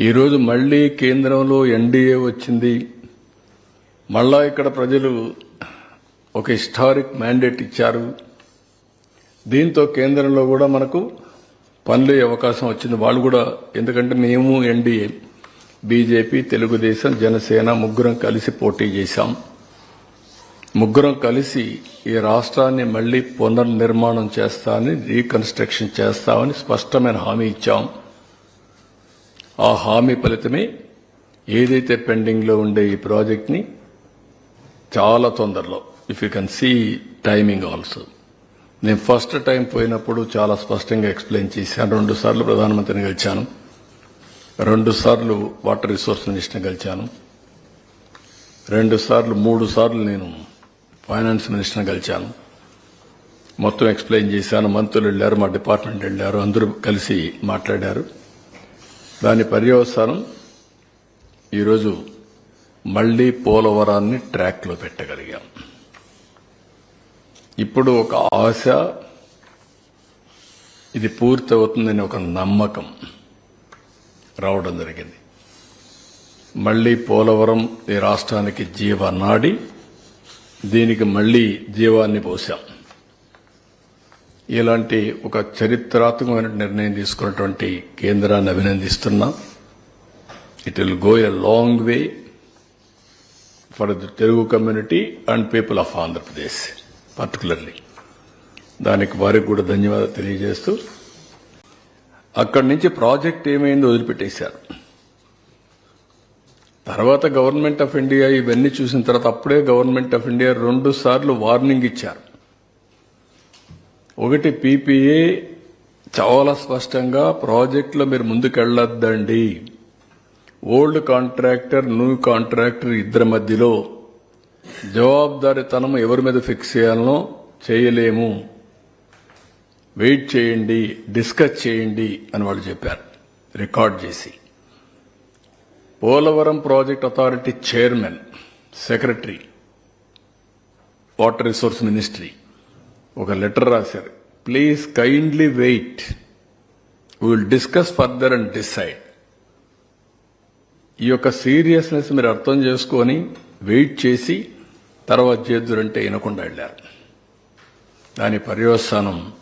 ఈరోజు మళ్ళీ కేంద్రంలో ఎన్డీఏ వచ్చింది. మళ్ళా ఇక్కడ ప్రజలు ఒక హిస్టారిక్ మ్యాండేట్ ఇచ్చారు. దీంతో కేంద్రంలో కూడా మనకు పనులు అవకాశం వచ్చింది. వాళ్ళు కూడా ఎందుకంటే మేము ఎన్డీఏ బీజేపీ తెలుగుదేశం జనసేన ముగ్గురం కలిసి పోటీ చేశాం. ముగ్గురం కలిసి ఈ రాష్ట్రాన్ని మళ్ళీ పునర్నిర్మాణం చేస్తామని రీకన్స్ట్రక్షన్ చేస్తామని స్పష్టమైన హామీ ఇచ్చాం. ఆ హామీ ఫలితమే ఏదైతే పెండింగ్లో ఉండే ఈ ప్రాజెక్ట్ని చాలా తొందరలో if you can see timing also నేను ఫస్ట్ టైం పోయినప్పుడు చాలా స్పష్టంగా ఎక్స్ప్లెయిన్ చేశాను. రెండు సార్లు ప్రధానమంత్రిని గెలిచాను రెండు సార్లు వాటర్ రిసోర్స్ మినిస్టర్ని కలిశాను. రెండు సార్లు మూడు సార్లు నేను ఫైనాన్స్ మినిస్టర్ని కలిశాను. మొత్తం ఎక్స్ప్లెయిన్ చేశాను. మంత్రులు వెళ్ళారు మా డిపార్ట్మెంట్ వెళ్ళారు అందరూ కలిసి మాట్లాడారు. దాని పర్యవసానం ఈరోజు మళ్ళీ పోలవరాన్ని ట్రాక్లో పెట్టగలిగాం. ఇప్పుడు ఒక ఆశ ఇది పూర్తి అవుతుందని ఒక నమ్మకం రావడం జరిగింది. మళ్ళీ పోలవరం ఈ రాష్ట్రానికి జీవనాడి దీనికి మళ్ళీ జీవాన్ని పోశాం. ఇలాంటి ఒక చరిత్రాత్మకమైన నిర్ణయం తీసుకున్నటువంటి కేంద్రాన్ని అభినందిస్తున్నా. It will go a long way for the Telugu community and people of Andhra Pradesh particularly దానికి వారికి కూడా ధన్యవాదాలు తెలియజేస్తూ అక్కడి నుంచి ప్రాజెక్ట్ ఏమైందో వదిలిపెట్టేశారు. తర్వాత గవర్నమెంట్ ఆఫ్ ఇండియా ఇవన్నీ చూసిన తర్వాత అప్పుడే గవర్నమెంట్ ఆఫ్ ఇండియా రెండు సార్లు వార్నింగ్ ఇచ్చారు. ఒకటి పీపీఏ చాలా స్పష్టంగా ప్రాజెక్టులో మీరు ముందుకెళ్ళొద్దండి. ఓల్డ్ కాంట్రాక్టర్ న్యూ కాంట్రాక్టర్ ఇద్దరి మధ్యలో జవాబుదారీతనం ఎవరి మీద ఫిక్స్ చేయాలనో చేయలేము. వెయిట్ చేయండి డిస్కస్ చేయండి అని వాళ్ళు చెప్పారు రికార్డ్ చేసి. Polavaram project authority chairman secretary water resource ministry ఒక లెటర్ రాశారు. Please kindly wait will discuss further and decide ఈ యొక్క సీరియస్నెస్ మీరు అర్థం చేసుకొని వెయిట్ చేసి తర్వాత చేద్దురంటే వినకుండా వెళ్ళారు. దాని పర్యవసానం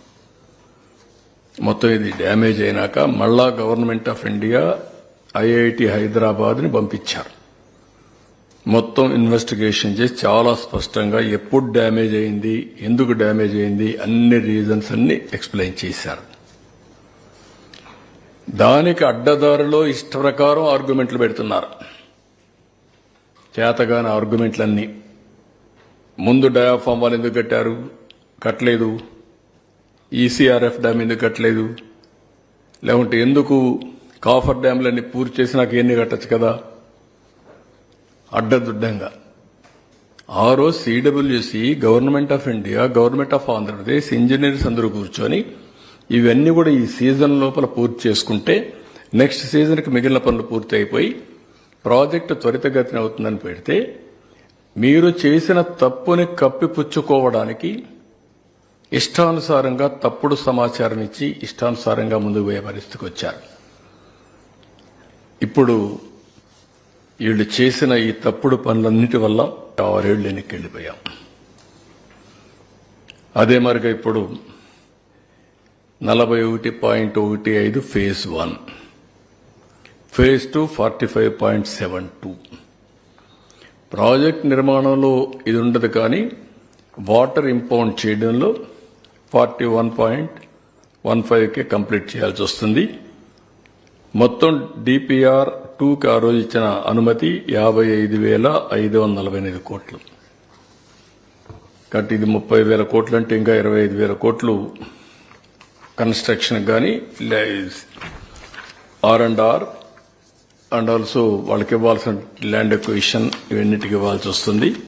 మొత్తం ఇది డ్యామేజ్ అయినాక మళ్ళా గవర్నమెంట్ ఆఫ్ ఇండియా ఐఐటి హైదరాబాద్ని పంపించారు. మొత్తం ఇన్వెస్టిగేషన్ చేసి చాలా స్పష్టంగా ఎప్పుడు డ్యామేజ్ అయింది ఎందుకు డ్యామేజ్ అయింది అన్ని రీజన్స్ అన్ని ఎక్స్ప్లెయిన్ చేశారు. దానికి అడ్డదారిలో ఇష్ట ప్రకారం ఆర్గ్యుమెంట్లు పెడుతున్నారు. చేతగాని ఆర్గ్యుమెంట్లన్నీ ముందు డయాఫామ్ వాళ్ళు ఎందుకు కట్టారు? కట్టలేదు. ఈసీఆర్ఎఫ్ డ్యామ్ ఎందుకు కట్టలేదు? లేకుంటే ఎందుకు కాఫర్ డ్యామ్లన్నీ పూర్తి చేసి నాకు ఎన్ని కట్టచ్చు కదా? అడ్డదుడ్డంగా. ఆ రోజు CWC government of India government of Andhra Pradesh engineers అందరూ కూర్చొని ఇవన్నీ కూడా ఈ సీజన్ లోపల పూర్తి చేసుకుంటే నెక్స్ట్ సీజన్కి మిగిలిన పనులు పూర్తి అయిపోయి ప్రాజెక్టు త్వరితగతిన అవుతుందని పెడితే మీరు చేసిన తప్పుని కప్పిపుచ్చుకోవడానికి ఇష్టానుసారంగా తప్పుడు సమాచారం ఇచ్చి ఇష్టానుసారంగా ముందుకు పోయే పరిస్థితికి వచ్చారు. ఇప్పుడు వీళ్ళు చేసిన ఈ తప్పుడు పనులన్నిటి వల్ల ఆరేళ్ళు వెనక్కి అదే మరిగా ఇప్పుడు నలభై ఒకటి పాయింట్ ఒకటి ఐదు phase one. Phase two forty five point seven two. Project నిర్మాణంలో ఇది ఉండదు కానీ వాటర్ ఇంపౌండ్ చేయడంలో ఫార్టీ వన్ పాయింట్ వన్ ఫైవ్కే కంప్లీట్ చేయాల్సి వస్తుంది. మొత్తం డిపిఆర్ టూకి ఆ రోజు ఇచ్చిన అనుమతి యాభై ఐదు వేల ఐదు వందల నలభై ఎనిమిది కోట్లు. కాబట్టి ఇది ముప్పై వేల కోట్లు అంటే ఇంకా ఇరవై ఐదు వేల కోట్లు కన్స్ట్రక్షన్ కానీ R and R and also వాళ్ళకి ఇవ్వాల్సిన ల్యాండ్ ఎక్విషన్ ఇవన్నిటికి ఇవ్వాల్సి వస్తుంది.